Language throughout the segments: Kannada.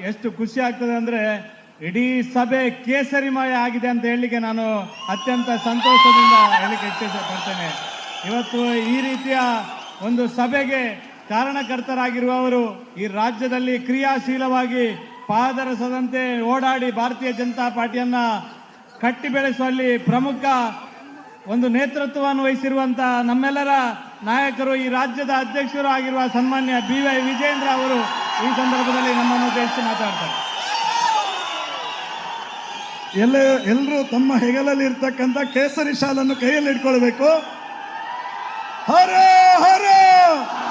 ಎಷ್ಟು ಖುಷಿ ಆಗ್ತದೆ ಅಂದ್ರೆ ಇಡೀ ಸಭೆ ಕೇಸರಿಮಯ ಆಗಿದೆ ಅಂತ ಹೇಳಲಿಕ್ಕೆ ನಾನು ಅತ್ಯಂತ ಸಂತೋಷದಿಂದ ಹೇಳಲಿಕ್ಕೆ ಇಚ್ಛಿಸಪಡ್ತೇನೆ ಇವತ್ತು ಈ ರೀತಿಯ ಒಂದು ಸಭೆಗೆ ಕಾರಣಕರ್ತರಾಗಿರುವವರು ಈ ರಾಜ್ಯದಲ್ಲಿ ಕ್ರಿಯಾಶೀಲವಾಗಿ ಪಾದರಸದಂತೆ ಓಡಾಡಿ ಭಾರತೀಯ ಜನತಾ ಪಾರ್ಟಿಯನ್ನ ಕಟ್ಟಿ ಬೆಳೆಸುವಲ್ಲಿ ಪ್ರಮುಖ ಒಂದು ನೇತೃತ್ವವನ್ನು ವಹಿಸಿರುವಂತಹ ನಮ್ಮೆಲ್ಲರ ನಾಯಕರು ಈ ರಾಜ್ಯದ ಅಧ್ಯಕ್ಷರು ಆಗಿರುವ ಸನ್ಮಾನ್ಯ ಬಿ ವೈ ವಿಜೇಂದ್ರ ಅವರು ಈ ಸಂದರ್ಭದಲ್ಲಿ ನಮ್ಮನ್ನು ಉದ್ದೇಶಿಸಿ ಮಾತಾಡ್ತಾರೆ. ಎಲ್ಲ, ಎಲ್ಲರೂ ತಮ್ಮ ಹೆಗಲಲ್ಲಿ ಇರ್ತಕ್ಕಂಥ ಕೇಸರಿ ಶಾಲನ್ನು ಕೈಯಲ್ಲಿ ಇಟ್ಕೊಳ್ಬೇಕು. ಹರೋ ಹರೋ!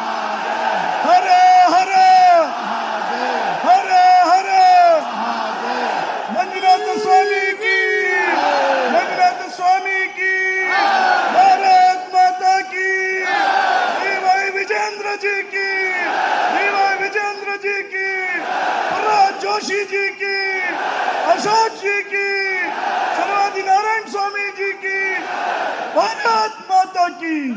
माता की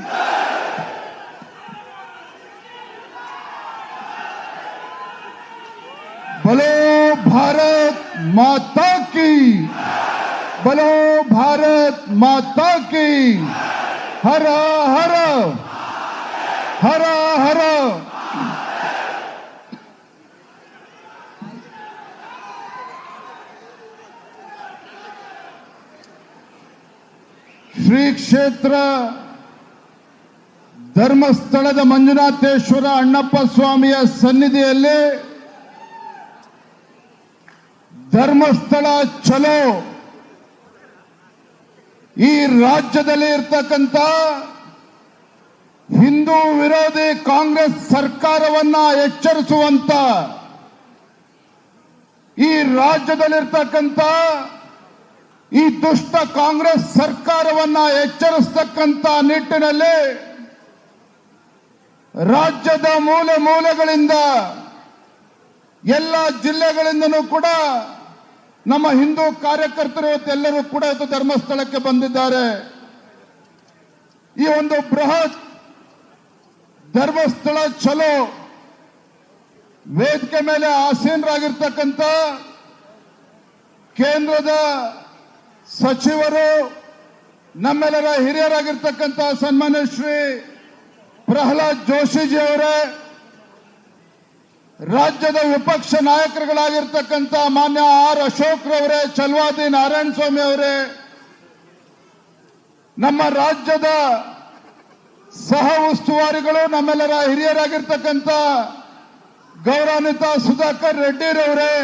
बोलो भारत माता की। बोलो भारत माता की। हरा हरा। हरा हरा। श्री क्षेत्र ಧರ್ಮಸ್ಥಳದ ಮಂಜುನಾಥೇಶ್ವರ ಅಣ್ಣಪ್ಪ ಸ್ವಾಮಿಯ ಸನ್ನಿಧಿಯಲ್ಲಿ ಧರ್ಮಸ್ಥಳ ಚಲೋ ಈ ರಾಜ್ಯದಲ್ಲಿ ಇರ್ತಕ್ಕಂಥ ಹಿಂದೂ ವಿರೋಧಿ ಕಾಂಗ್ರೆಸ್ ಸರ್ಕಾರವನ್ನ ಎಚ್ಚರಿಸುವಂತ ಈ ರಾಜ್ಯದಲ್ಲಿರ್ತಕ್ಕಂಥ ಈ ದುಷ್ಟ ಕಾಂಗ್ರೆಸ್ ಸರ್ಕಾರವನ್ನ ಎಚ್ಚರಿಸ್ತಕ್ಕಂಥ ನಿಟ್ಟಿನಲ್ಲಿ ರಾಜ್ಯದ ಮೂಲೆ ಮೂಲೆಗಳಿಂದ ಎಲ್ಲ ಜಿಲ್ಲೆಗಳಿಂದನೂ ಕೂಡ ನಮ್ಮ ಹಿಂದೂ ಕಾರ್ಯಕರ್ತರು ಎಲ್ಲರೂ ಕೂಡ ಇವತ್ತು ಧರ್ಮಸ್ಥಳಕ್ಕೆ ಬಂದಿದ್ದಾರೆ. ಈ ಒಂದು ಬೃಹತ್ ಧರ್ಮಸ್ಥಳ ಚಲೋ ವೇದಿಕೆ ಮೇಲೆ ಆಸೀನರಾಗಿರ್ತಕ್ಕಂಥ ಕೇಂದ್ರದ ಸಚಿವರು, ನಮ್ಮೆಲ್ಲರ ಹಿರಿಯರಾಗಿರ್ತಕ್ಕಂಥ ಸನ್ಮಾನ್ಯ ಶ್ರೀ ಪ್ರಹ್ಲಾದ್ ಜೋಶಿಜಿ ಅವರೇ, ರಾಜ್ಯದ ವಿಪಕ್ಷ ನಾಯಕರುಗಳಾಗಿರ್ತಕ್ಕಂಥ ಮಾನ್ಯ ಆರ್ ಅಶೋಕ್ ರವರೇ ಚಲ್ವಾದಿ ನಾರಾಯಣ ಸ್ವಾಮಿ ಅವರೇ, ನಮ್ಮ ರಾಜ್ಯದ ಸಹ ಉಸ್ತುವಾರಿಗಳು, ನಮ್ಮೆಲ್ಲರ ಹಿರಿಯರಾಗಿರ್ತಕ್ಕಂಥ ಗೌರವಾನ್ವಿತ ಸುಧಾಕರ್ ರೆಡ್ಡಿರವರೇ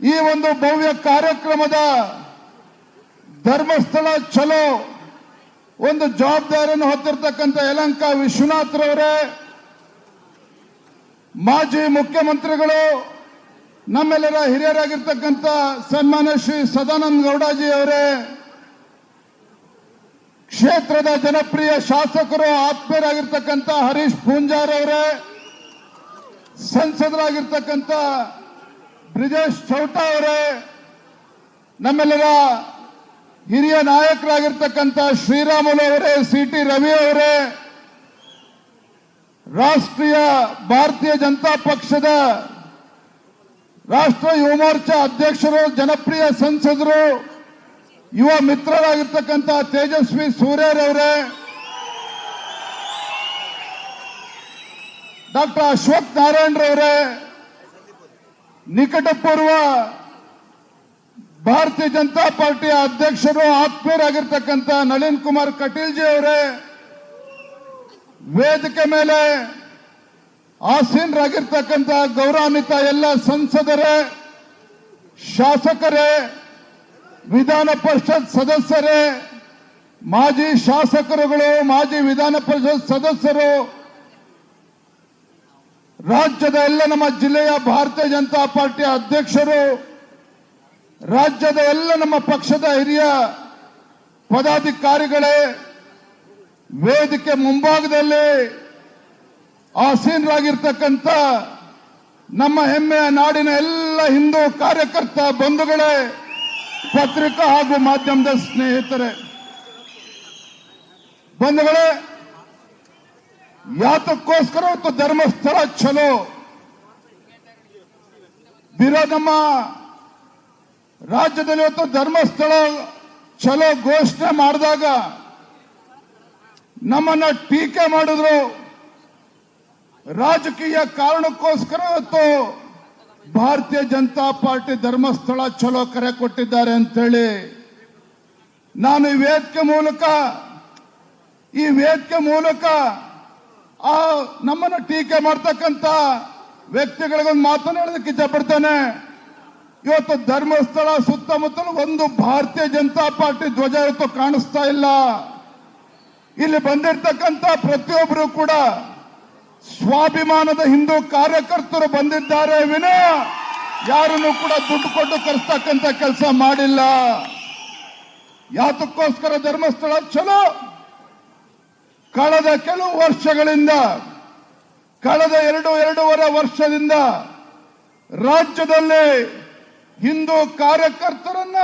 ಈ ಒಂದು ಭವ್ಯ ಕಾರ್ಯಕ್ರಮದ ಧರ್ಮಸ್ಥಳ ಚಲೋ ಒಂದು ಜವಾಬ್ದಾರಿಯನ್ನು ಹೊತ್ತಿರ್ತಕ್ಕಂಥ ಯಲಂಕ ವಿಶ್ವನಾಥ್ ರವರೇ, ಮಾಜಿ ಮುಖ್ಯಮಂತ್ರಿಗಳು, ನಮ್ಮೆಲ್ಲರ ಹಿರಿಯರಾಗಿರ್ತಕ್ಕಂಥ ಸನ್ಮಾನ್ಯ ಶ್ರೀ ಸದಾನಂದ ಗೌಡಾಜಿ ಅವರೇ, ಕ್ಷೇತ್ರದ ಜನಪ್ರಿಯ ಶಾಸಕರು, ಆತ್ಮೀಯರಾಗಿರ್ತಕ್ಕಂಥ ಹರೀಶ್ ಪೂಂಜಾರ್ ಅವರೇ, ಸಂಸದರಾಗಿರ್ತಕ್ಕಂಥ ಬ್ರಿಜೇಶ್ ಚೌಟಾ ಅವರೇ, ನಮ್ಮೆಲ್ಲರ ಹಿರಿಯ ನಾಯಕರಾಗಿರ್ತಕ್ಕಂಥ ಶ್ರೀರಾಮುಲು ಅವರೇ ಸಿ ಟಿ ರವಿ ಅವರೇ, ರಾಷ್ಟ್ರೀಯ ಭಾರತೀಯ ಜನತಾ ಪಕ್ಷದ ರಾಷ್ಟ್ರ ಯುವ ಮೋರ್ಚಾ ಅಧ್ಯಕ್ಷರು, ಜನಪ್ರಿಯ ಸಂಸದರು, ಯುವ ಮಿತ್ರರಾಗಿರ್ತಕ್ಕಂಥ ತೇಜಸ್ವಿ ಸೂರ್ಯರವರೇ ಡಾಕ್ಟರ್ ಅಶ್ವಥ್ ನಾರಾಯಣರವರೇ ನಿಕಟಪೂರ್ವ ಭಾರತೀಯ ಜನತಾ ಪಾರ್ಟಿಯ ಅಧ್ಯಕ್ಷರು ಆತ್ಮೀಯರಾಗಿರ್ತಕ್ಕಂಥ ನಳಿನ್ ಕುಮಾರ್ ಕಟೀಲ್ಜಿ ಅವರೇ, ವೇದಿಕೆ ಮೇಲೆ ಆಸೀನರಾಗಿರ್ತಕ್ಕಂಥ ಗೌರವಾನ್ವಿತ ಎಲ್ಲ ಸಂಸದರೇ, ಶಾಸಕರೇ, ವಿಧಾನ ಪರಿಷತ್ ಸದಸ್ಯರೇ, ಮಾಜಿ ಶಾಸಕರುಗಳು, ಮಾಜಿ ವಿಧಾನ ಪರಿಷತ್ ಸದಸ್ಯರು, ರಾಜ್ಯದ ಎಲ್ಲ ನಮ್ಮ ಜಿಲ್ಲೆಯ ಭಾರತೀಯ ಜನತಾ ಪಾರ್ಟಿಯ ಅಧ್ಯಕ್ಷರು ರಾಜ್ಯದ ಎಲ್ಲ ನಮ್ಮ ಪಕ್ಷದ ಹಿರಿಯ ಪದಾಧಿಕಾರಿಗಳೇ, ವೇದಿಕೆ ಮುಂಭಾಗದಲ್ಲಿ ಆಸೀನರಾಗಿರ್ತಕ್ಕಂಥ ನಮ್ಮ ಹೆಮ್ಮೆಯ ನಾಡಿನ ಎಲ್ಲ ಹಿಂದೂ ಕಾರ್ಯಕರ್ತ ಬಂಧುಗಳೇ, ಪತ್ರಿಕಾ ಹಾಗೂ ಮಾಧ್ಯಮದ ಸ್ನೇಹಿತರೆ. ಬಂಧುಗಳೇ, ಯಾತಕ್ಕೋಸ್ಕರ ಧರ್ಮಸ್ಥಳ ಚಲೋ ದಿರ ನಮ್ಮ ರಾಜ್ಯದಲ್ಲಿ ಇವತ್ತು ಧರ್ಮಸ್ಥಳ ಚಲೋ ಘೋಷಣೆ ಮಾಡಿದಾಗ ನಮ್ಮನ್ನ ಟೀಕೆ ಮಾಡಿದ್ರು. ರಾಜಕೀಯ ಕಾರಣಕ್ಕೋಸ್ಕರ ಇವತ್ತು ಭಾರತೀಯ ಜನತಾ ಪಾರ್ಟಿ ಧರ್ಮಸ್ಥಳ ಚಲೋ ಕರೆ ಕೊಟ್ಟಿದ್ದಾರೆ ಅಂತೇಳಿ ನಾನು ಈ ವೇದಿಕೆ ಮೂಲಕ, ಈ ವೇದಿಕೆ ಮೂಲಕ ಆ ನಮ್ಮನ್ನ ಟೀಕೆ ಮಾಡ್ತಕ್ಕಂತ ವ್ಯಕ್ತಿಗಳಿಗೊಂದು ಮಾತನಾಡೋದಕ್ಕೆ ಇಷ್ಟಪಡ್ತೇನೆ ಇವತ್ತು ಧರ್ಮಸ್ಥಳ ಸುತ್ತಮುತ್ತಲು ಒಂದು ಭಾರತೀಯ ಜನತಾ ಪಾರ್ಟಿ ಧ್ವಜ ಇವತ್ತು ಕಾಣಿಸ್ತಾ ಇಲ್ಲ. ಇಲ್ಲಿ ಬಂದಿರ್ತಕ್ಕಂಥ ಪ್ರತಿಯೊಬ್ಬರು ಕೂಡ ಸ್ವಾಭಿಮಾನದ ಹಿಂದೂ ಕಾರ್ಯಕರ್ತರು ಬಂದಿದ್ದಾರೆ ವಿನ. ಯಾರನ್ನು ಕೂಡ ದುಡ್ಡು ಕೊಟ್ಟು ಕರೆಸ್ತಕ್ಕಂಥ ಕೆಲಸ ಮಾಡಿಲ್ಲ. ಯಾತಕ್ಕೋಸ್ಕರ ಧರ್ಮಸ್ಥಳ ಚಲೋ ಕಳೆದ ಕೆಲವು ವರ್ಷಗಳಿಂದ, ಕಳೆದ ಎರಡು, ಎರಡೂವರೆ ವರ್ಷದಿಂದ ರಾಜ್ಯದಲ್ಲಿ ಹಿಂದೂ ಕಾರ್ಯಕರ್ತರನ್ನ,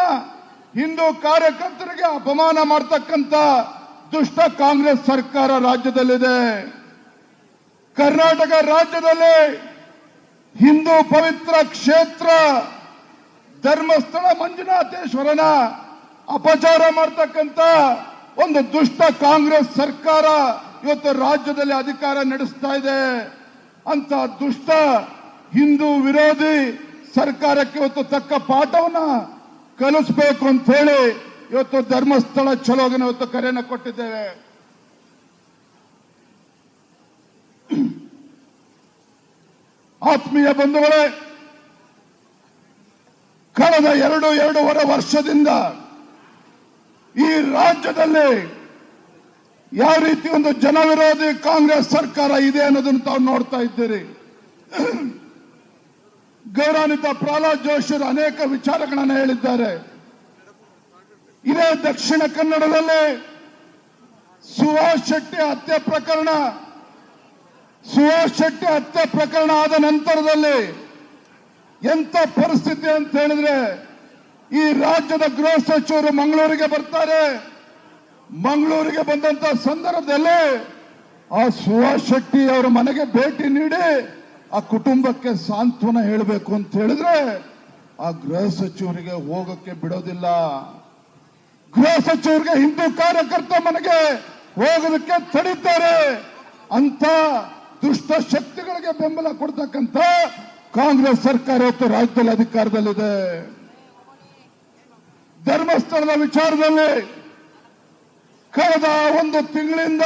ಹಿಂದೂ ಕಾರ್ಯಕರ್ತರಿಗೆ ಅಪಮಾನ ಮಾಡ್ತಕ್ಕಂಥ ದುಷ್ಟ ಕಾಂಗ್ರೆಸ್ ಸರ್ಕಾರ ರಾಜ್ಯದಲ್ಲಿದೆ. ಕರ್ನಾಟಕ ರಾಜ್ಯದಲ್ಲಿ ಹಿಂದೂ ಪವಿತ್ರ ಕ್ಷೇತ್ರ, ಧರ್ಮಸ್ಥಳ ಮಂಜುನಾಥೇಶ್ವರನ ಅಪಚಾರ ಮಾಡ್ತಕ್ಕಂಥ ಒಂದು ದುಷ್ಟ ಕಾಂಗ್ರೆಸ್ ಸರ್ಕಾರ ಇವತ್ತು ರಾಜ್ಯದಲ್ಲಿ ಅಧಿಕಾರ ನಡೆಸ್ತಾ ಇದೆ. ಅಂತ ದುಷ್ಟ ಹಿಂದೂ ವಿರೋಧಿ ಸರ್ಕಾರಕ್ಕೆ ಇವತ್ತು ತಕ್ಕ ಪಾಠವನ್ನ ಕಲಿಸ್ಬೇಕು ಅಂತ ಹೇಳಿ ಇವತ್ತು ಧರ್ಮಸ್ಥಳ ಚಲೋಗಿನ ಇವತ್ತು ಕರೆಯನ್ನು ಕೊಟ್ಟಿದ್ದೇವೆ. ಆತ್ಮೀಯ ಬಂಧುಗಳೇ, ಕಳೆದ ಎರಡು ಎರಡೂವರೆ ವರ್ಷದಿಂದ ಈ ರಾಜ್ಯದಲ್ಲಿ ಯಾವ ರೀತಿ ಒಂದು ಜನವಿರೋಧಿ ಕಾಂಗ್ರೆಸ್ ಸರ್ಕಾರ ಇದೆ ಅನ್ನೋದನ್ನು ತಾವು ನೋಡ್ತಾ ಇದ್ದೀರಿ. ಗೌರವಾನ್ವಿತ ಪ್ರಹ್ಲಾದ್ ಅವರು ಅನೇಕ ವಿಚಾರಗಳನ್ನು ಹೇಳಿದ್ದಾರೆ. ಇದೇ ದಕ್ಷಿಣ ಕನ್ನಡದಲ್ಲಿ ಸುಭಾಷ್ ಶೆಟ್ಟಿ ಹತ್ಯೆ ಪ್ರಕರಣ ಸುಹಾಸ್ ಶೆಟ್ಟಿ ಹತ್ಯೆ ಪ್ರಕರಣ ಆದ ನಂತರದಲ್ಲಿ ಎಂತ ಪರಿಸ್ಥಿತಿ ಅಂತ ಹೇಳಿದ್ರೆ ಈ ರಾಜ್ಯದ ಗೃಹ ಸಚಿವರು ಮಂಗಳೂರಿಗೆ ಬರ್ತಾರೆ. ಮಂಗಳೂರಿಗೆ ಬಂದಂತ ಸಂದರ್ಭದಲ್ಲಿ ಆ ಸುಹಾಸ್ ಶೆಟ್ಟಿ ಅವರ ಮನೆಗೆ ಭೇಟಿ ನೀಡಿ ಆ ಕುಟುಂಬಕ್ಕೆ ಸಾಂತ್ವನ ಹೇಳಬೇಕು ಅಂತ ಹೇಳಿದ್ರೆ ಆ ಗೃಹ ಸಚಿವರಿಗೆ ಹೋಗಕ್ಕೆ ಬಿಡೋದಿಲ್ಲ. ಗೃಹ ಸಚಿವರಿಗೆ ಹಿಂದೂ ಕಾರ್ಯಕರ್ತ ಮನೆಗೆ ಹೋಗೋದಕ್ಕೆ ತಡೀತಾರೆ. ಅಂತ ದುಷ್ಟ ಶಕ್ತಿಗಳಿಗೆ ಬೆಂಬಲ ಕೊಡ್ತಕ್ಕಂತ ಕಾಂಗ್ರೆಸ್ ಸರ್ಕಾರ ಇವತ್ತು ರಾಜ್ಯದಲ್ಲಿ ಅಧಿಕಾರದಲ್ಲಿದೆ. ಧರ್ಮಸ್ಥಳದ ವಿಚಾರದಲ್ಲಿ ಕಳೆದ ಒಂದು ತಿಂಗಳಿಂದ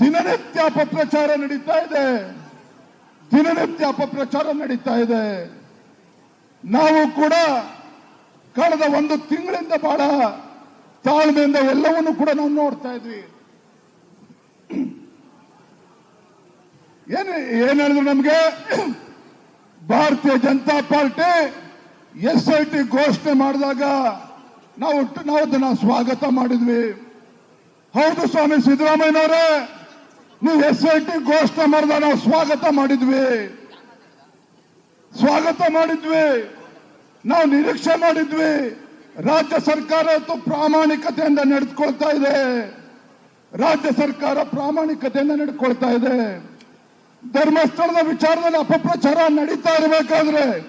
ದಿನನಿತ್ಯ ಅಪಪ್ರಚಾರ ನಡೀತಾ ಇದೆ. ದಿನನಿತ್ಯ ಅಪಪ್ರಚಾರ ನಡೀತಾ ಇದೆ. ನಾವು ಕೂಡ ಕಳೆದ ಒಂದು ತಿಂಗಳಿಂದ ಬಹಳ ತಾಳ್ಮೆಯಿಂದ ಎಲ್ಲವನ್ನು ಕೂಡ ನಾವು ನೋಡ್ತಾ ಇದ್ವಿ. ಏನು, ಏನ್ ಹೇಳಿದ್ರು ನಮ್ಗೆ? Bharatiya Janata party S I T ಘೋಷಣೆ ಮಾಡಿದಾಗ ನಾವು ನಾವು ಅದನ್ನ ಸ್ವಾಗತ ಮಾಡಿದ್ವಿ. ಹೌದು ಸ್ವಾಮಿ ಸಿದ್ದರಾಮಯ್ಯನವರೇ ನೀವು ಎಸ್ ಐ ಟಿ ಘೋಷಣೆ ಮಾಡಿದ ನಾವು ಸ್ವಾಗತ ಮಾಡಿದ್ವಿ. ಸ್ವಾಗತ ಮಾಡಿದ್ವಿ. ನಾವು ನಿರೀಕ್ಷೆ ಮಾಡಿದ್ವಿ. ರಾಜ್ಯ ಸರ್ಕಾರ ಪ್ರಾಮಾಣಿಕತೆಯಿಂದ ನಡೆದುಕೊಳ್ತಾ ಇದೆ. ರಾಜ್ಯ ಸರ್ಕಾರ ಪ್ರಾಮಾಣಿಕತೆಯಿಂದ ನಡೆದುಕೊಳ್ತಾ ಇದೆ. ಧರ್ಮಸ್ಥಳದ ವಿಚಾರದಲ್ಲಿ ಅಪಪ್ರಚಾರ ನಡೀತಾ ಇರಬೇಕಾದ್ರೆ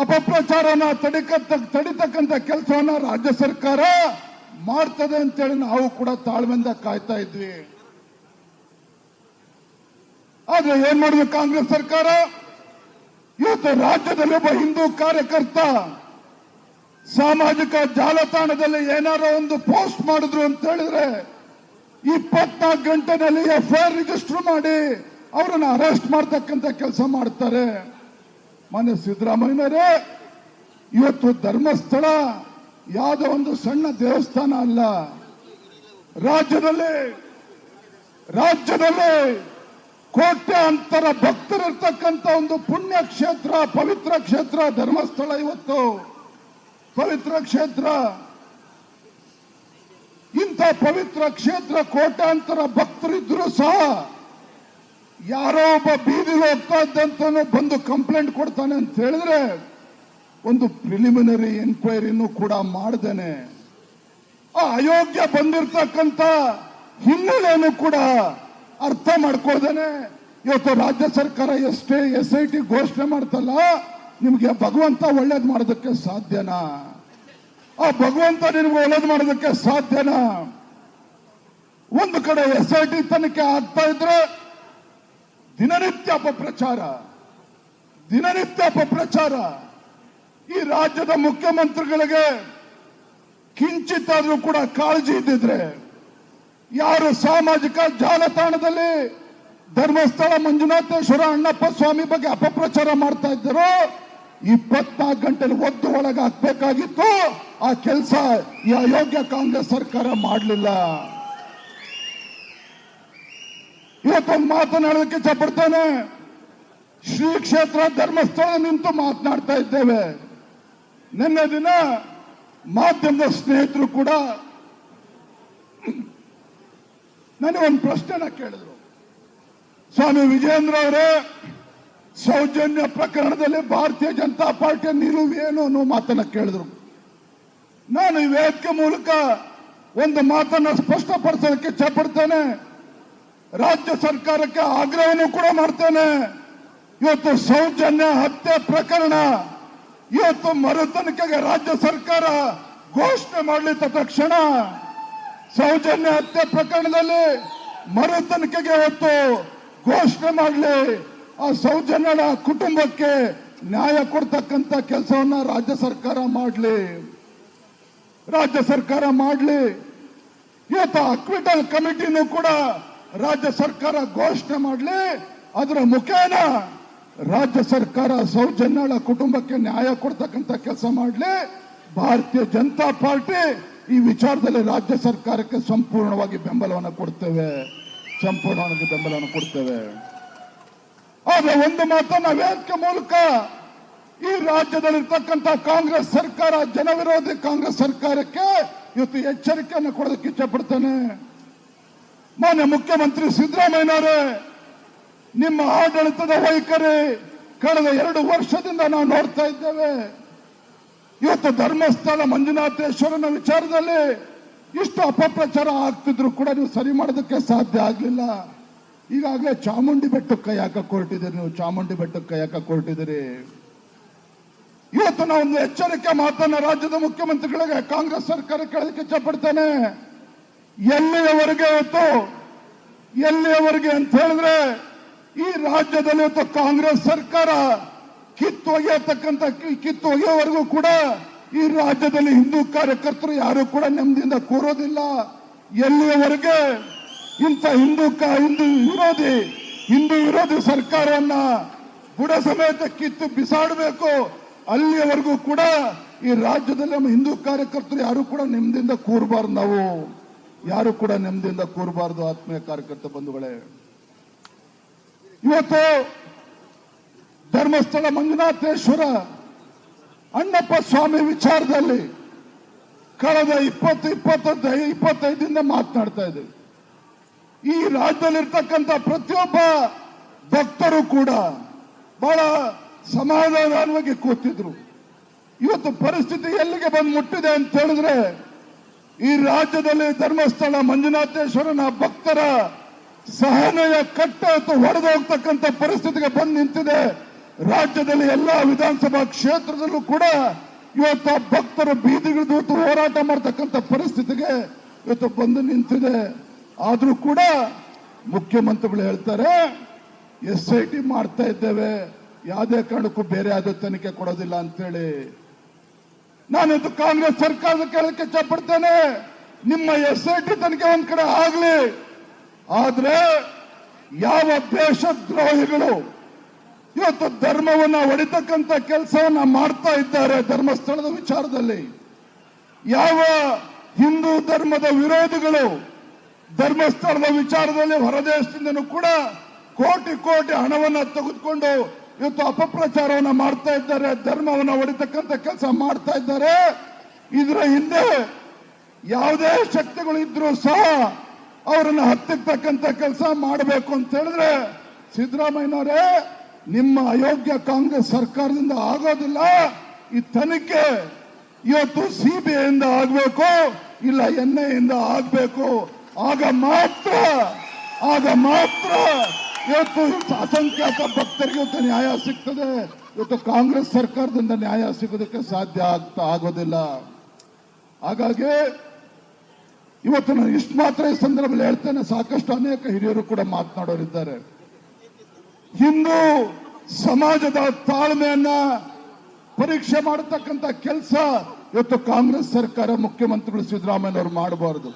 ಅಪಪ್ರಚಾರನ ತಡಿಕ ತಡಿತಕ್ಕಂಥ ಕೆಲಸವನ್ನ ರಾಜ್ಯ ಸರ್ಕಾರ ಮಾಡ್ತದೆ ಅಂತೇಳಿ ನಾವು ಕೂಡ ತಾಳ್ಮೆಯಿಂದ ಕಾಯ್ತಾ ಇದ್ವಿ. ಆದ್ರೆ ಏನ್ ಮಾಡಿದ್ರು ಕಾಂಗ್ರೆಸ್ ಸರ್ಕಾರ? ಇವತ್ತು ರಾಜ್ಯದಲ್ಲಿ ಒಬ್ಬ ಹಿಂದೂ ಕಾರ್ಯಕರ್ತ ಸಾಮಾಜಿಕ ಜಾಲತಾಣದಲ್ಲಿ ಏನಾರ ಒಂದು ಪೋಸ್ಟ್ ಮಾಡಿದ್ರು ಅಂತ ಹೇಳಿದ್ರೆ ಇಪ್ಪತ್ನಾಲ್ಕು ಗಂಟೆನಲ್ಲಿ ಎಫ್ಐಆರ್ ರಿಜಿಸ್ಟರ್ ಮಾಡಿ ಅವರನ್ನ ಅರೆಸ್ಟ್ ಮಾಡ್ತಕ್ಕಂಥ ಕೆಲಸ ಮಾಡ್ತಾರೆ. ಮನೆ ಸಿದ್ದರಾಮಯ್ಯನವರೇ, ಇವತ್ತು ಧರ್ಮಸ್ಥಳ ಯಾವುದೋ ಒಂದು ಸಣ್ಣ ದೇವಸ್ಥಾನ ಅಲ್ಲ. ರಾಜ್ಯದಲ್ಲಿ ರಾಜ್ಯದಲ್ಲಿ ಕೋಟ್ಯಾಂತರ ಭಕ್ತರಿರ್ತಕ್ಕಂಥ ಒಂದು ಪುಣ್ಯ ಕ್ಷೇತ್ರ ಪವಿತ್ರ ಕ್ಷೇತ್ರ, ಧರ್ಮಸ್ಥಳ ಇವತ್ತು. ಪವಿತ್ರ ಕ್ಷೇತ್ರ. ಇಂಥ ಪವಿತ್ರ ಕ್ಷೇತ್ರ ಕೋಟ್ಯಾಂತರ ಭಕ್ತರಿದ್ರು ಸಹ ಯಾರೋ ಒಬ್ಬ ಬೀದಿ ಹೋಗ್ತಾ ಇದ್ದಂತನೂ ಬಂದು ಕಂಪ್ಲೇಂಟ್ ಕೊಡ್ತಾನೆ ಅಂತ ಹೇಳಿದ್ರೆ ಒಂದು ಪ್ರಿಲಿಮಿನರಿ ಎನ್ಕ್ವೈರಿನೂ ಕೂಡ ಮಾಡ್ದೇನೆ. ಆ ಅಯೋಗ್ಯ ಬಂದಿರ್ತಕ್ಕಂಥ ಹಿನ್ನೆಲೆಯನ್ನು ಕೂಡ ಅರ್ಥ ಮಾಡ್ಕೊಳ್ದೇನೆ. ಇವತ್ತು ರಾಜ್ಯ ಸರ್ಕಾರ ಎಷ್ಟೇ ಎಸ್ ಐ ಟಿ ಘೋಷಣೆ ಮಾಡ್ತಲ್ಲ, ನಿಮ್ಗೆ ಭಗವಂತ ಒಳ್ಳೇದು ಮಾಡೋದಕ್ಕೆ ಸಾಧ್ಯನಾ? ಆ ಭಗವಂತ ನಿಮ್ಗೆ ಒಳ್ಳೇದು ಮಾಡೋದಕ್ಕೆ ಸಾಧ್ಯನಾ? ಒಂದು ಕಡೆ ಎಸ್ ಐ ಟಿ ತನಿಖೆ ಆಗ್ತಾ ಇದ್ರೆ ದಿನನಿತ್ಯ ಅಪಪ್ರಚಾರ ದಿನನಿತ್ಯ ಅಪಪ್ರಚಾರ. ಈ ರಾಜ್ಯದ ಮುಖ್ಯಮಂತ್ರಿಗಳಿಗೆ ಕಿಂಚಿತ್ತಾದ್ರೂ ಕೂಡ ಕಾಳಜಿ ಇದ್ದಿದ್ರೆ ಯಾರು ಸಾಮಾಜಿಕ ಜಾಲತಾಣದಲ್ಲಿ ಧರ್ಮಸ್ಥಳ ಮಂಜುನಾಥೇಶ್ವರ ಅಣ್ಣಪ್ಪ ಸ್ವಾಮಿ ಬಗ್ಗೆ ಅಪಪ್ರಚಾರ ಮಾಡ್ತಾ ಇದ್ದರು, ಇಪ್ಪತ್ನಾಲ್ಕು ಗಂಟೆಲಿ ಒದ್ದು ಒಳಗೆ ಹಾಕ್ಬೇಕಾಗಿತ್ತು ಆ ಕೆಲಸ ಈ ಅಯೋಗ್ಯ ಕಾಂಗ್ರೆಸ್ ಸರ್ಕಾರ ಮಾಡಲಿಲ್ಲ. ಇವತ್ತೊಂದು ಮಾತನಾಡೋದಕ್ಕೆ ಚಪಡ್ತೇನೆ ಶ್ರೀ ಕ್ಷೇತ್ರ ಧರ್ಮಸ್ಥಳ ನಿಂತು ಮಾತನಾಡ್ತಾ ಇದ್ದೇವೆ. ನಿನ್ನೆ ದಿನ ಮಾಧ್ಯಮದ ಸ್ನೇಹಿತರು ಕೂಡ ನನಗೆ ಒಂದು ಪ್ರಶ್ನೆನ ಕೇಳಿದ್ರು. ಸ್ವಾಮಿ ವಿಜೇಂದ್ರ ಅವರೇ, ಸೌಜನ್ಯ ಪ್ರಕರಣದಲ್ಲಿ ಭಾರತೀಯ ಜನತಾ ಪಾರ್ಟಿಯ ನಿಲುವು ಏನು ಅನ್ನೋ ಮಾತನ್ನ ಕೇಳಿದ್ರು. ನಾನು ಈ ವೇದಿಕೆ ಮೂಲಕ ಒಂದು ಮಾತನ್ನ ಸ್ಪಷ್ಟಪಡಿಸೋದಕ್ಕೆ ಇಚ್ಛಪಡ್ತೇನೆ. ರಾಜ್ಯ ಸರ್ಕಾರಕ್ಕೆ ಆಗ್ರಹವನ್ನು ಕೂಡ ಮಾಡ್ತೇನೆ. ಇವತ್ತು ಸೌಜನ್ಯ ಹತ್ಯೆ ಪ್ರಕರಣ, ಇವತ್ತು ಮರು ತನಿಖೆಗೆ ರಾಜ್ಯ ಸರ್ಕಾರ ಘೋಷಣೆ ಮಾಡಲಿ ತಕ್ಷಣ ಸೌಜನ್ಯ ಹತ್ಯೆ ಪ್ರಕರಣದಲ್ಲಿ ಮರು ತನಿಖೆಗೆ ಹೊತ್ತು ಘೋಷಣೆ ಮಾಡಲಿ. ಆ ಸೌಜನ್ಯನ ಕುಟುಂಬಕ್ಕೆ ನ್ಯಾಯ ಕೊಡ್ತಕ್ಕಂಥ ಕೆಲಸವನ್ನ ರಾಜ್ಯ ಸರ್ಕಾರ ಮಾಡಲಿ. ರಾಜ್ಯ ಸರ್ಕಾರ ಮಾಡಲಿ. ಇವತ್ತು ಅಕ್ವಿಟಲ್ ಕಮಿಟಿನೂ ಕೂಡ ರಾಜ್ಯ ಸರ್ಕಾರ ಘೋಷಣೆ ಮಾಡಲಿ. ಅದರ ಮುಖೇನ ರಾಜ್ಯ ಸರ್ಕಾರ ಸೌಜನ್ಯಳ ಕುಟುಂಬಕ್ಕೆ ನ್ಯಾಯ ಕೊಡ್ತಕ್ಕಂಥ ಕೆಲಸ ಮಾಡಲಿ. ಭಾರತೀಯ ಜನತಾ ಪಾರ್ಟಿ ಈ ವಿಚಾರದಲ್ಲಿ ರಾಜ್ಯ ಸರ್ಕಾರಕ್ಕೆ ಸಂಪೂರ್ಣವಾಗಿ ಬೆಂಬಲವನ್ನು ಕೊಡ್ತೇವೆ. ಸಂಪೂರ್ಣವಾಗಿ ಬೆಂಬಲವನ್ನು ಕೊಡ್ತೇವೆ. ಆದ್ರೆ ಒಂದು ಮಾತನ್ನ ನಾವೇಕೆ ಮೂಲಕ ಈ ರಾಜ್ಯದಲ್ಲಿರ್ತಕ್ಕಂಥ ಕಾಂಗ್ರೆಸ್ ಸರ್ಕಾರ, ಜನವಿರೋಧಿ ಕಾಂಗ್ರೆಸ್ ಸರ್ಕಾರಕ್ಕೆ ಇವತ್ತು ಎಚ್ಚರಿಕೆಯನ್ನು ಕೊಡೋದಕ್ಕೆ ಇಚ್ಛಪಡ್ತೇನೆ. ಮಾನ್ಯ ಮುಖ್ಯಮಂತ್ರಿ ಸಿದ್ದರಾಮಯ್ಯನವರೇ, ನಿಮ್ಮ ಆಡಳಿತದ ವೈಖರಿ ಕಳೆದ ಎರಡು ವರ್ಷದಿಂದ ನಾವು ನೋಡ್ತಾ ಇದ್ದೇವೆ. ಇವತ್ತು ಧರ್ಮಸ್ಥಳ ಮಂಜುನಾಥೇಶ್ವರನ ವಿಚಾರದಲ್ಲಿ ಇಷ್ಟು ಅಪಪ್ರಚಾರ ಆಗ್ತಿದ್ರು ಕೂಡ ನೀವು ಸರಿ ಮಾಡೋದಕ್ಕೆ ಸಾಧ್ಯ ಆಗಲಿಲ್ಲ. ಈಗಾಗಲೇ ಚಾಮುಂಡಿ ಬೆಟ್ಟಕ್ಕೆ ಕೈ ಹಾಕಕ್ ಹೊರಟಿದ್ದೀರಿ ನೀವು. ಚಾಮುಂಡಿ ಬೆಟ್ಟಕ್ಕೆ ಕೈ ಹಾಕಕ್ ಹೊರಟಿದ್ದೀರಿ. ಇವತ್ತು ನಾವು ಒಂದು ಎಚ್ಚರಿಕೆ ಮಾತನ್ನ ರಾಜ್ಯದ ಮುಖ್ಯಮಂತ್ರಿಗಳಿಗೆ, ಕಾಂಗ್ರೆಸ್ ಸರ್ಕಾರ ಕೇಳೋದಕ್ಕೆ ಇಚ್ಛಪಡ್ತೇನೆ. ಎಲ್ಲಿಯವರೆಗೆ ಇವತ್ತು, ಎಲ್ಲಿಯವರೆಗೆ ಅಂತ ಹೇಳಿದ್ರೆ ಈ ರಾಜ್ಯದಲ್ಲಿ ಇವತ್ತು ಕಾಂಗ್ರೆಸ್ ಸರ್ಕಾರ ಕಿತ್ತು ಕಿತ್ತೊಗೆಯವರೆಗೂ ಕೂಡ ಈ ರಾಜ್ಯದಲ್ಲಿ ಹಿಂದೂ ಕಾರ್ಯಕರ್ತರು ಯಾರು ಕೂಡ ನೆಮ್ಮದಿಯಿಂದ ಕೂರೋದಿಲ್ಲ. ಎಲ್ಲಿಯವರೆಗೆ ಇಂಥ ಹಿಂದೂ ಹಿಂದೂ ವಿರೋಧಿ ಹಿಂದೂ ವಿರೋಧಿ ಸರ್ಕಾರವನ್ನ ಬುಡ ಸಮೇತ ಕಿತ್ತು ಬಿಸಾಡಬೇಕು, ಅಲ್ಲಿಯವರೆಗೂ ಕೂಡ ಈ ರಾಜ್ಯದಲ್ಲಿ ನಮ್ಮ ಹಿಂದೂ ಕಾರ್ಯಕರ್ತರು ಯಾರು ಕೂಡ ನೆಮ್ಮದಿಯಿಂದ ಕೂರಬಾರ್ದು ನಾವು. ಯಾರು ಕೂಡ ನೆಮ್ಮದಿಯಿಂದ ಕೂರಬಾರ್ದು ಆತ್ಮೀಯ ಕಾರ್ಯಕರ್ತ ಬಂಧುಗಳೇ. ಇವತ್ತು ಧರ್ಮಸ್ಥಳ ಮಂಜುನಾಥೇಶ್ವರ ಅಣ್ಣಪ್ಪ ಸ್ವಾಮಿ ವಿಚಾರದಲ್ಲಿ ಕಳೆದ ಇಪ್ಪತ್ತು, ಇಪ್ಪತ್ತೊಂದು ಇಪ್ಪತ್ತೈದಿಂದ ಮಾತನಾಡ್ತಾ ಇದ್ದೀವಿ ಈ ರಾಜ್ಯದಲ್ಲಿರ್ತಕ್ಕಂಥ ಪ್ರತಿಯೊಬ್ಬ ಭಕ್ತರು ಕೂಡ ಬಹಳ ಸಮಾಧಾನವಾಗಿ ಕೂತಿದ್ರು. ಇವತ್ತು ಪರಿಸ್ಥಿತಿ ಎಲ್ಲಿಗೆ ಬಂದು ಮುಟ್ಟಿದೆ ಅಂತ ಹೇಳಿದ್ರೆ, ಈ ರಾಜ್ಯದಲ್ಲಿ ಧರ್ಮಸ್ಥಳ ಮಂಜುನಾಥೇಶ್ವರನ ಭಕ್ತರ ಸಹನೆಯ ಕಟ್ಟ ಹೊಡೆದು ಹೋಗ್ತಕ್ಕಂಥ ಪರಿಸ್ಥಿತಿಗೆ ಬಂದು ನಿಂತಿದೆ. ರಾಜ್ಯದಲ್ಲಿ ಎಲ್ಲ ವಿಧಾನಸಭಾ ಕ್ಷೇತ್ರದಲ್ಲೂ ಕೂಡ ಇವತ್ತು ಆ ಭಕ್ತರು ಬೀದಿಗಿಳಿದು ಹೋರಾಟ ಮಾಡ್ತಕ್ಕಂಥ ಪರಿಸ್ಥಿತಿಗೆ ಇವತ್ತು ಬಂದು ನಿಂತಿದೆ. ಆದರೂ ಕೂಡ ಮುಖ್ಯಮಂತ್ರಿಗಳು ಹೇಳ್ತಾರೆ, ಎಸ್ ಐ ಟಿ ಮಾಡ್ತಾ ಇದ್ದೇವೆ, ಯಾವುದೇ ಕಾರಣಕ್ಕೂ ಬೇರೆ ಯಾವುದೇ ತನಿಖೆ ಕೊಡೋದಿಲ್ಲ ಅಂತೇಳಿ. ನಾನಿದು ಕಾಂಗ್ರೆಸ್ ಸರ್ಕಾರದ ಕೇಳಕ್ಕೆ ಇಷ್ಟಪಡ್ತೇನೆ ನಿಮ್ಮ ಎಸ್ ಐ ಟಿ ತನಿಖೆ ಒಂದ್ ಕಡೆ ಆಗ್ಲಿ. ಆದ್ರೆ ಯಾವ ದೇಶದ್ರೋಹಿಗಳು ಇವತ್ತು ಧರ್ಮವನ್ನ ಹೊಡಿತಕ್ಕಂಥ ಕೆಲಸವನ್ನ ಮಾಡ್ತಾ ಇದ್ದಾರೆ ಧರ್ಮಸ್ಥಳದ ವಿಚಾರದಲ್ಲಿ. ಯಾವ ಹಿಂದೂ ಧರ್ಮದ ವಿರೋಧಿಗಳು ಧರ್ಮಸ್ಥಳದ ವಿಚಾರದಲ್ಲಿ ಹೊರದೇಶದಿಂದನೂ ಕೂಡ ಕೋಟಿ ಕೋಟಿ ಹಣವನ್ನ ತೆಗೆದುಕೊಂಡು ಇವತ್ತು ಅಪಪ್ರಚಾರವನ್ನ ಮಾಡ್ತಾ ಇದ್ದಾರೆ, ಧರ್ಮವನ್ನ ಹೊಡಿತಕ್ಕಂತ ಕೆಲಸ ಮಾಡ್ತಾ ಇದ್ದಾರೆ. ಇದರ ಹಿಂದೆ ಯಾವುದೇ ಶಕ್ತಿಗಳು ಇದ್ರೂ ಸಹ ಅವರನ್ನು ಹತ್ತಿರ್ತಕ್ಕಂಥ ಕೆಲಸ ಮಾಡಬೇಕು ಅಂತ ಹೇಳಿದ್ರೆ ಸಿದ್ದರಾಮಯ್ಯನವರೇ ನಿಮ್ಮ ಅಯೋಗ್ಯ ಕಾಂಗ್ರೆಸ್ ಸರ್ಕಾರದಿಂದ ಆಗೋದಿಲ್ಲ. ಈ ತನಿಖೆ ಇವತ್ತು ಸಿಬಿಐ ಇಂದ ಆಗಬೇಕು, ಇಲ್ಲ ಎನ್ ಇಂದ ಆಗಬೇಕು. ಆಗ ಮಾತ್ರ ಆಗ ಮಾತ್ರ ಇವತ್ತು ಅಸಂಖ್ಯಾತ ಭಕ್ತರಿಗೆ ಇವತ್ತು ನ್ಯಾಯ ಸಿಗ್ತದೆ. ಇವತ್ತು ಕಾಂಗ್ರೆಸ್ ಸರ್ಕಾರದಿಂದ ನ್ಯಾಯ ಸಿಗೋದಕ್ಕೆ ಸಾಧ್ಯ ಆಗ್ತಾ ಆಗೋದಿಲ್ಲ. ಹಾಗಾಗಿ ಇವತ್ತು ನಾನು ಇಷ್ಟು ಮಾತ್ರ ಈ ಸಂದರ್ಭದಲ್ಲಿ ಹೇಳ್ತೇನೆ. ಸಾಕಷ್ಟು ಅನೇಕ ಹಿರಿಯರು ಕೂಡ ಮಾತನಾಡೋರಿದ್ದಾರೆ. ಹಿಂದೂ ಸಮಾಜದ ತಾಳ್ಮೆಯನ್ನ ಪರೀಕ್ಷೆ ಮಾಡತಕ್ಕಂತ ಕೆಲಸ ಇವತ್ತು ಕಾಂಗ್ರೆಸ್ ಸರ್ಕಾರ ಮುಖ್ಯಮಂತ್ರಿಗಳು ಸಿದ್ದರಾಮಯ್ಯನವರು ಮಾಡಬಾರದು.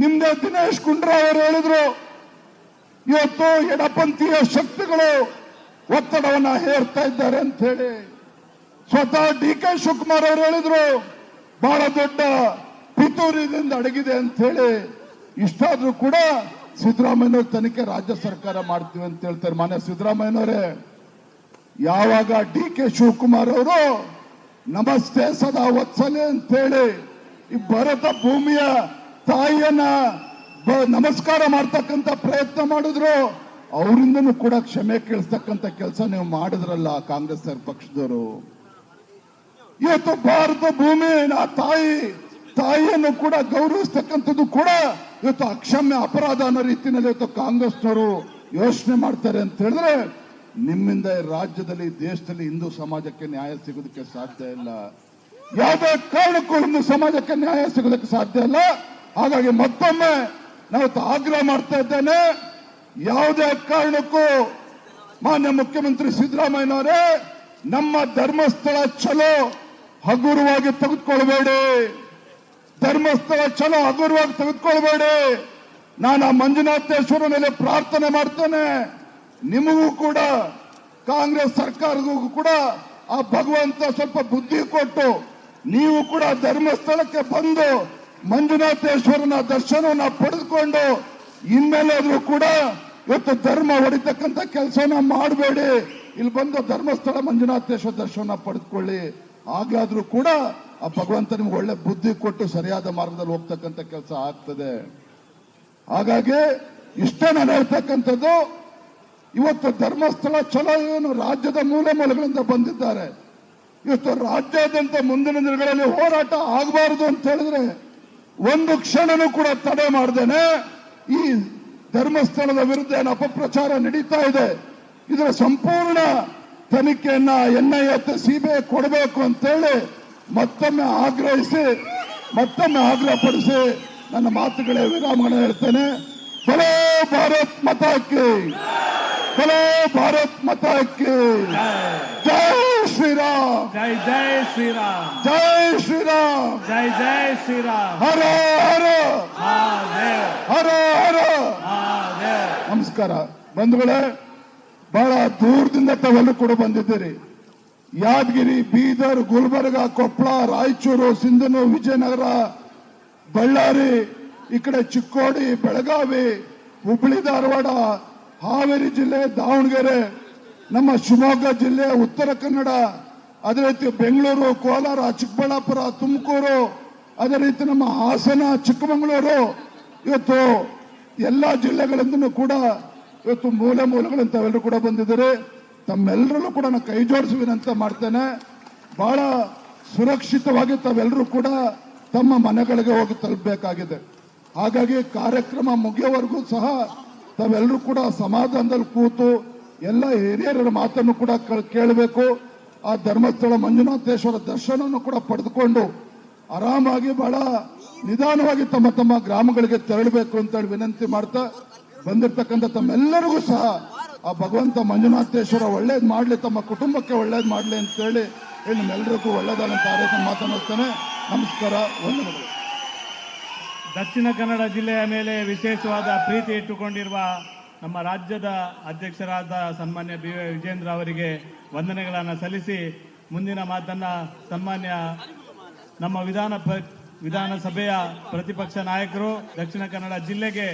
ನಿಮ್ದೇ ದಿನೇಶ್ ಗುಂಡ್ರಾವ್ ಅವರು ಹೇಳಿದ್ರು, ಇವತ್ತು ಎಡಪಂಥೀಯ ಶಕ್ತಿಗಳು ಒತ್ತಡವನ್ನ ಹೇರ್ತಾ ಇದ್ದಾರೆ ಅಂತ ಹೇಳಿ. ಸ್ವತಃ ಡಿ ಕೆ ಶಿವಕುಮಾರ್ ಅವರು ಹೇಳಿದ್ರು ಬಹಳ ದೊಡ್ಡ ಪಿತೂರಿದಿಂದ ಅಡಗಿದೆ ಅಂತ ಹೇಳಿ. ಇಷ್ಟಾದ್ರೂ ಕೂಡ ಸಿದ್ದರಾಮಯ್ಯನವ್ರ ತನಿಖೆ ರಾಜ್ಯ ಸರ್ಕಾರ ಮಾಡ್ತೀವಿ ಅಂತ ಹೇಳ್ತಾರೆ ಮಾನ್ಯ ಸಿದ್ದರಾಮಯ್ಯನವರೇ. ಯಾವಾಗ ಡಿ ಕೆ ಶಿವಕುಮಾರ್ ಅವರು, ನಮಸ್ತೆ ಸದಾ ವತ್ಸಲೆ ಅಂತ ಹೇಳಿ ಈ ಭರತ ಭೂಮಿಯ ತಾಯಿಯನ್ನ ನಮಸ್ಕಾರ ಮಾಡ್ತಕ್ಕಂಥ ಪ್ರಯತ್ನ ಮಾಡಿದ್ರು. ಅವರಿಂದನೂ ಕೂಡ ಕ್ಷಮೆ ಕೇಳಿಸ್ತಕ್ಕಂಥ ಕೆಲಸ ನೀವು ಮಾಡಿದ್ರಲ್ಲ ಕಾಂಗ್ರೆಸ್ ಪಕ್ಷದವರು. ಇವತ್ತು ಭಾರತ ಭೂಮಿ ಆ ತಾಯಿ, ತಾಯಿಯನ್ನು ಕೂಡ ಗೌರವಿಸ್ತಕ್ಕಂಥದ್ದು ಕೂಡ ಇವತ್ತು ಅಕ್ಷಮ್ಯ ಅಪರಾಧ ಅನ್ನೋ ರೀತಿಯಲ್ಲಿ ಇವತ್ತು ಕಾಂಗ್ರೆಸ್ನವರು ಯೋಚನೆ ಮಾಡ್ತಾರೆ ಅಂತ ಹೇಳಿದ್ರೆ ನಿಮ್ಮಿಂದ ರಾಜ್ಯದಲ್ಲಿ, ದೇಶದಲ್ಲಿ ಹಿಂದೂ ಸಮಾಜಕ್ಕೆ ನ್ಯಾಯ ಸಿಗೋದಕ್ಕೆ ಸಾಧ್ಯ ಇಲ್ಲ. ಯಾವುದೇ ಕಾರಣಕ್ಕೂ ಹಿಂದೂ ಸಮಾಜಕ್ಕೆ ನ್ಯಾಯ ಸಿಗೋದಕ್ಕೆ ಸಾಧ್ಯ ಇಲ್ಲ. ಹಾಗಾಗಿ ಮತ್ತೊಮ್ಮೆ ನಾವು ಆಗ್ರಹ ಮಾಡ್ತಾ ಇದ್ದೇನೆ. ಯಾವುದೇ ಕಾರಣಕ್ಕೂ ಮಾನ್ಯ ಮುಖ್ಯಮಂತ್ರಿ ಸಿದ್ದರಾಮಯ್ಯನವರೇ, ನಮ್ಮ ಧರ್ಮಸ್ಥಳ ಚಲೋ ಹಗುರವಾಗಿ ತೆಗೆದುಕೊಳ್ಬೇಡಿ. ಧರ್ಮಸ್ಥಳ ಚಲೋ ಹಗುರವಾಗಿ ತೆಗೆದುಕೊಳ್ಬೇಡಿ. ನಾನು ಆ ಮಂಜುನಾಥೇಶ್ವರ ಮೇಲೆ ಪ್ರಾರ್ಥನೆ ಮಾಡ್ತೇನೆ. ನಿಮಗೂ ಕೂಡ, ಕಾಂಗ್ರೆಸ್ ಸರ್ಕಾರಗೂ ಕೂಡ ಆ ಭಗವಂತ ಸ್ವಲ್ಪ ಬುದ್ಧಿ ಕೊಟ್ಟು ನೀವು ಕೂಡ ಧರ್ಮಸ್ಥಳಕ್ಕೆ ಬಂದು ಮಂಜುನಾಥೇಶ್ವರನ ದರ್ಶನವನ್ನ ಪಡೆದುಕೊಂಡು ಇನ್ಮೇಲಾದ್ರೂ ಕೂಡ ಇವತ್ತು ಧರ್ಮ ಹೊಡಿತಕ್ಕಂತ ಕೆಲಸನ ಮಾಡಬೇಡಿ. ಇಲ್ಲಿ ಬಂದು ಧರ್ಮಸ್ಥಳ ಮಂಜುನಾಥೇಶ್ವರ ದರ್ಶನ ಪಡೆದುಕೊಳ್ಳಿ. ಹಾಗಾದ್ರೂ ಕೂಡ ಆ ಭಗವಂತ ನಿಮ್ಗೆ ಒಳ್ಳೆ ಬುದ್ಧಿ ಕೊಟ್ಟು ಸರಿಯಾದ ಮಾರ್ಗದಲ್ಲಿ ಹೋಗ್ತಕ್ಕಂಥ ಕೆಲಸ ಆಗ್ತದೆ. ಹಾಗಾಗಿ ಇಷ್ಟೇ ನಾನು ಹೇಳ್ತಕ್ಕಂಥದ್ದು, ಇವತ್ತು ಧರ್ಮಸ್ಥಳ ಚಲೋ ಏನು ರಾಜ್ಯದ ಮೂಲೆ ಮೂಲಗಳಿಂದ ಬಂದಿದ್ದಾರೆ. ಇವತ್ತು ರಾಜ್ಯಾದ್ಯಂತ ಮುಂದಿನ ದಿನಗಳಲ್ಲಿ ಹೋರಾಟ ಆಗಬಾರದು ಅಂತ ಹೇಳಿದ್ರೆ ಒಂದು ಕ್ಷಣನೂ ಕೂಡ ತಡೆ ಮಾಡ್ದೇನೆ. ಈ ಧರ್ಮಸ್ಥಳದ ವಿರುದ್ಧ ಏನು ಅಪಪ್ರಚಾರ ನಡೀತಾ ಇದೆ, ಇದರ ಸಂಪೂರ್ಣ ತನಿಖೆಯನ್ನ ಎನ್ಐಎ ಸಿಬಿಐ ಕೊಡಬೇಕು ಅಂತೇಳಿ ಮತ್ತೊಮ್ಮೆ ಆಗ್ರಹಿಸಿ ಮತ್ತೊಮ್ಮೆ ಆಗ್ರಹಪಡಿಸಿ ನನ್ನ ಮಾತುಗಳೇ ವಿರಾಮಗಳನ್ನು ಹೇಳ್ತೇನೆ. ಬಲೋ ಭಾರತ್ ಮತಾಕಿ ಬಲೋ ಭಾರತ್ ಮತಕ್ಕೆ ಜೈ ಜೈ ಶ್ರೀರಾಮ್. ಜೈ ಜೈ ಶ್ರೀರಾಮ್. ಜೈ ಶ್ರೀರಾಮ್. ಜೈ ಜೈ ಶ್ರೀರಾಮ್. ಹರ ಹರ. ಹರ ಹರ. ನಮಸ್ಕಾರ. ಬಂಧುಗಳೇ ಬಹಳ ದೂರದಿಂದ ತಾವೆಲ್ಲರೂ ಕೂಡ ಬಂದಿದ್ದೀರಿ. ಯಾದಗಿರಿ, ಬೀದರ್, ಗುಲ್ಬರ್ಗ ಕೊಪ್ಪಳ ರಾಯಚೂರು ಸಿಂಧನು ವಿಜಯನಗರ, ಬಳ್ಳಾರಿ, ಈ ಕಡೆ ಚಿಕ್ಕೋಡಿ, ಬೆಳಗಾವಿ, ಹುಬ್ಬಳ್ಳಿ, ಧಾರವಾಡ, ಹಾವೇರಿ ಜಿಲ್ಲೆ, ದಾವಣಗೆರೆ, ನಮ್ಮ ಶಿವಮೊಗ್ಗ ಜಿಲ್ಲೆ, ಉತ್ತರ ಕನ್ನಡ, ಅದೇ ರೀತಿ ಬೆಂಗಳೂರು, ಕೋಲಾರ, ಚಿಕ್ಕಬಳ್ಳಾಪುರ, ತುಮಕೂರು, ಅದೇ ರೀತಿ ನಮ್ಮ ಹಾಸನ, ಚಿಕ್ಕಮಗಳೂರು, ಇವತ್ತು ಎಲ್ಲಾ ಜಿಲ್ಲೆಗಳಿಂದನೂ ಕೂಡ ಇವತ್ತು ಮೂಲೆ ಮೂಲಗಳಿಂದ ಎಲ್ಲರೂ ಕೂಡ ಬಂದಿದ್ದಾರೆ. ತಮ್ಮೆಲ್ಲರಲ್ಲೂ ಕೂಡ ನಾನು ಕೈ ಜೋಡಿಸಿ ವಿನಂತಿ ಮಾಡ್ತೇನೆ. ಬಹಳ ಸುರಕ್ಷಿತವಾಗಿ ತಾವೆಲ್ಲರೂ ಕೂಡ ತಮ್ಮ ಮನೆಗಳಿಗೆ ಹೋಗಿ ತಲುಪಬೇಕಾಗಿದೆ. ಹಾಗಾಗಿ ಕಾರ್ಯಕ್ರಮ ಮುಗಿಯೋವರೆಗೂ ಸಹ ತಾವೆಲ್ಲರೂ ಕೂಡ ಸಮಾಧಾನದಲ್ಲಿ ಕೂತು ಎಲ್ಲ ಹಿರಿಯರ ಮಾತನ್ನು ಕೂಡ ಕೇಳಬೇಕು. ಆ ಧರ್ಮಸ್ಥಳ ಮಂಜುನಾಥೇಶ್ವರ ದರ್ಶನವನ್ನು ಕೂಡ ಪಡೆದುಕೊಂಡು ಆರಾಮಾಗಿ ಬಹಳ ನಿಧಾನವಾಗಿ ತಮ್ಮ ತಮ್ಮ ಗ್ರಾಮಗಳಿಗೆ ತೆರಳಬೇಕು ಅಂತೇಳಿ ವಿನಂತಿ ಮಾಡ್ತಾ ಬಂದಿರತಕ್ಕಂಥ ತಮ್ಮೆಲ್ಲರಿಗೂ ಸಹ ಆ ಭಗವಂತ ಮಂಜುನಾಥೇಶ್ವರ ಒಳ್ಳೇದು ಮಾಡ್ಲಿ, ತಮ್ಮ ಕುಟುಂಬಕ್ಕೆ ಒಳ್ಳೇದು ಮಾಡಲಿ ಅಂತ ಹೇಳಿ ಎಲ್ಲರಿಗೂ ಒಳ್ಳೇದಾದಂತ ಆರೋಗ್ಯ ಮಾತನಾಡ್ತೇನೆ ನಮಸ್ಕಾರ ವಂದನೆಗಳು ದಕ್ಷಿಣ ಕನ್ನಡ ಜಿಲ್ಲೆಯ ಮೇಲೆ ವಿಶೇಷವಾದ ಪ್ರೀತಿ ಇಟ್ಟುಕೊಂಡಿರುವ ನಮ್ಮ ರಾಜ್ಯದ ಅಧ್ಯಕ್ಷರಾದ ಸನ್ಮಾನ್ಯ ಬಿ ವಿಜೇಂದ್ರ ಅವರಿಗೆ ವಂದನೆಗಳನ್ನು ಸಲ್ಲಿಸಿ ಮುಂದಿನ ಮಾತನ್ನ ಸನ್ಮಾನ್ಯ ನಮ್ಮ ವಿಧಾನ ವಿಧಾನಸಭೆಯ ಪ್ರತಿಪಕ್ಷ ನಾಯಕರು ದಕ್ಷಿಣ ಕನ್ನಡ ಜಿಲ್ಲೆಗೆ